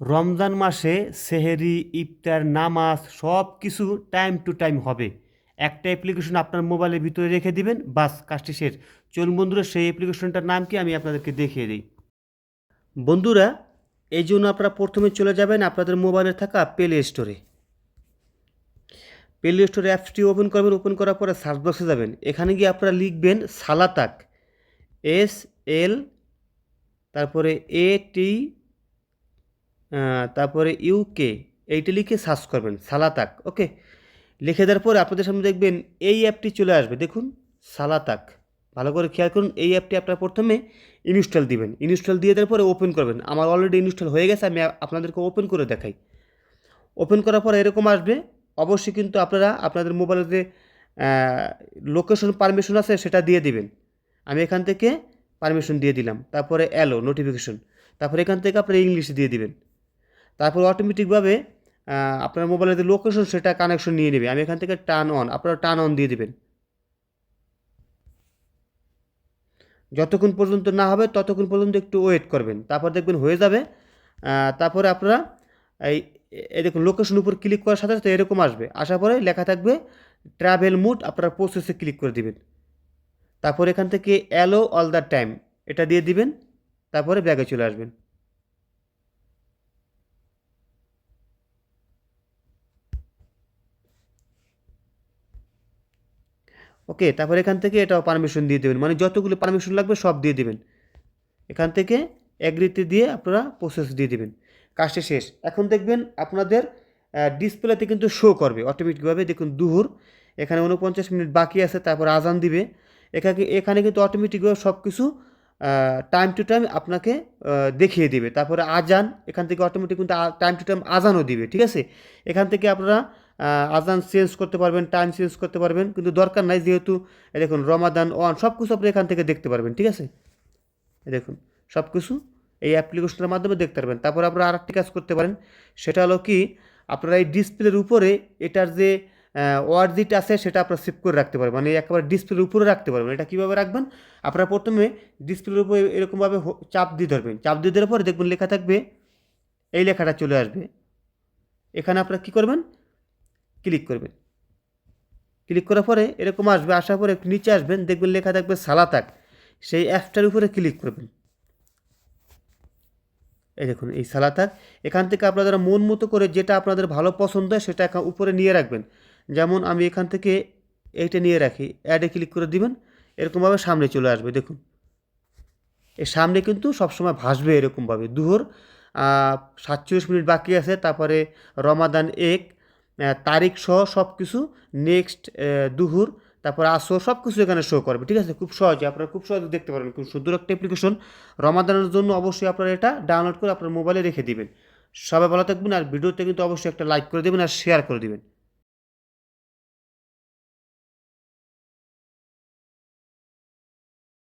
রমজান মাসে সেহেরি, ইফতার, নামাজ সব কিছু টাইম টু টাইম হবে। একটা অ্যাপ্লিকেশন আপনার মোবাইলের ভিতরে রেখে দিবেন, বাস কাজটি শেষ। চলুন বন্ধুরা, সেই অ্যাপ্লিকেশনটার নাম কি আমি আপনাদেরকে দেখিয়ে দিই। বন্ধুরা, এই জন্য আপনারা প্রথমে চলে যাবেন আপনাদের মোবাইলে থাকা প্লে স্টোরে প্লে স্টোরে অ্যাপসটি ওপেন করবেন, ওপেন করার পরে সার্চ বক্সে যাবেন। এখানে গিয়ে আপনারা লিখবেন সালাতাক এস এল তারপরে এ টি তারপরে ইউকে এইটা লিখে সার্চ করবেন, সালাতাক ওকে লিখে দেওয়ার পরে আপনাদের সামনে দেখবেন এই অ্যাপটি চলে আসবে, দেখুন, সালাতাক। ভালো করে খেয়াল করুন, এই অ্যাপটি আপনারা প্রথমে ইনস্টল দিবেন। ইনস্টল দিয়ে দেওয়ার পরে ওপেন করবেন। আমার অলরেডি ইনস্টল হয়ে গেছে, আমি আপনাদেরকে ওপেন করে দেখাই। ওপেন করার পরে এরকম আসবে, অবশ্যই কিন্তু আপনারা আপনাদের মোবাইলের যে লোকেশন পারমিশন আছে, সেটা দিয়ে দিবেন। আমি এখান থেকে পারমিশন দিয়ে দিলাম। তারপরে অ্যালো নোটিফিকেশন তারপরে এখান থেকে আপনারা ইংলিশ দিয়ে দিবেন। তারপর অটোমেটিকভাবে আপনার মোবাইলের যে লোকেশন সেটা কানেকশন নিয়ে নেবে। আমি এখান থেকে টার্ন অন আপনারা টার্ন অন দিয়ে দেবেন। যতক্ষণ পর্যন্ত না হবে, ততক্ষণ পর্যন্ত একটু ওয়েট করবেন। তারপর দেখবেন হয়ে যাবে। তারপরে আপনারা এই দেখুন লোকেশন উপর ক্লিক করার সাথে সাথে এরকম আসবে। আসার পরে লেখা থাকবে ট্রাভেল মুড আপনারা প্রসেসে ক্লিক করে দিবেন। তারপর এখান থেকে অ্যালো অল দ্য টাইম এটা দিয়ে দিবেন। তারপরে ব্যাগে চলে আসবেন। ওকে, তারপর এখান থেকে এটাও পারমিশন দিয়ে দেবেন। মানে যতগুলো পারমিশন লাগবে সব দিয়ে দেবেন। এখান থেকে এগ্রিতে দিয়ে আপনারা প্রসেস দিয়ে দেবেন। কাজটা শেষ। এখন দেখবেন আপনাদের ডিসপ্লেতে কিন্তু শো করবে অটোমেটিকভাবে দেখুন, দুহুর, এখানে উনপঞ্চাশ মিনিট বাকি আছে, তারপর আজান দিবে। এখানে এখানে কিন্তু অটোমেটিকভাবে সব কিছু টাইম টু টাইম আপনাকে দেখিয়ে দিবে। তারপরে আজান, এখান থেকে অটোমেটিক কিন্তু টাইম টু টাইম আজানও দিবে, ঠিক আছে? এখান থেকে আপনারা আজান চেঞ্জ করতে পারবেন টাইম চেঞ্জ করতে পারবেন, কিন্তু দরকার নাই যেহেতু দেখুন, রমাদান ওয়ান সব কিছু আপনি এখান থেকে দেখতে পারবেন, ঠিক আছে? দেখুন সব কিছু এই অ্যাপ্লিকেশনের মাধ্যমে দেখতে পারবেন। তারপর আপনারা আরেকটি কাজ করতে পারেন, সেটা হলো কি, আপনারা এই ডিসপ্লের উপরে এটার যে ওয়ার্ড যেটা আছে, সেটা আপনারা সেভ করে রাখতে পারবেন। মানে একেবারে ডিসপ্লের উপরে রাখতে পারবেন। এটা কীভাবে রাখবেন? আপনারা প্রথমে ডিসপ্লের উপরে এরকমভাবে চাপ দিয়ে ধরবেন। চাপ দিয়ে দেওয়ার পরে দেখবেন লেখা থাকবে, এই লেখাটা চলে আসবে। এখানে আপনারা কী করবেন? ক্লিক করবেন। ক্লিক করার পরে এরকম আসবে, আসার পরে একটু নিচে আসবেন, দেখবেন লেখা থাকবে সালাতাক সেই অ্যাপটার উপরে ক্লিক করবেন। এই দেখুন, এই সালাতাক এখান থেকে আপনারা মন মতো করে যেটা আপনাদের ভালো পছন্দ হয় সেটা উপরে নিয়ে রাখবেন। যেমন আমি এখান থেকে এইটা নিয়ে রাখি অ্যাডে ক্লিক করে দিবেন, এরকমভাবে সামনে চলে আসবে, দেখুন। এই সামনে কিন্তু সবসময় ভাসবে এরকমভাবে। দুহর সাতচল্লিশ মিনিট বাকি আছে, তারপরে রমাদান এক তারিখ সহ সব কিছু নেক্সট দুহুর, তারপর আসর সব কিছু এখানে শো করবে, ঠিক আছে? খুব সহজে, আপনারা খুব সহজে দেখতে পারবেন, খুব সুন্দর একটা অ্যাপ্লিকেশন রমাদানের জন্য অবশ্যই আপনারা এটা ডাউনলোড করে আপনার মোবাইলে রেখে দেবেন। সবাই ভালো থাকবেন আর ভিডিওতে কিন্তু অবশ্যই একটা লাইক করে দেবেন আর শেয়ার করে দিবেন।